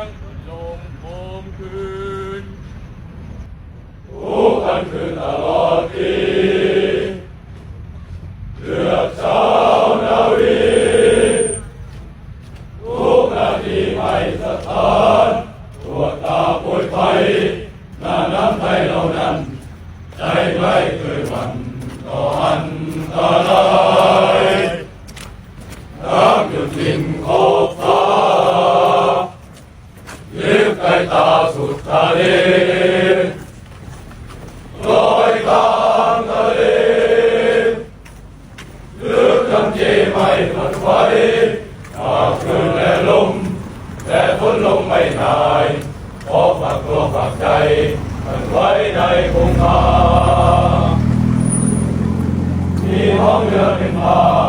ียงลงโคมคืนทุกคันคืนตลอดปีเลือกชาวนาวีทุกนาทีไม่สะท้านตรวจตาป่วยภัยหน้าน้ำไทยเหล่านั้น ใจไม่เคยหวั่นต่ออันตรายน้ำหยุดสิ้นขอ บฟ้าลิบไกลตาสุดทะเลลอยกลางทะเลลึกน้ำเจไม่หวั่นไหวหากคลื่นและลม แต่ทนลมไม่นายขอฝากตัวฝากใจมันไว้ในคงคามีท้องเรือเป็นพา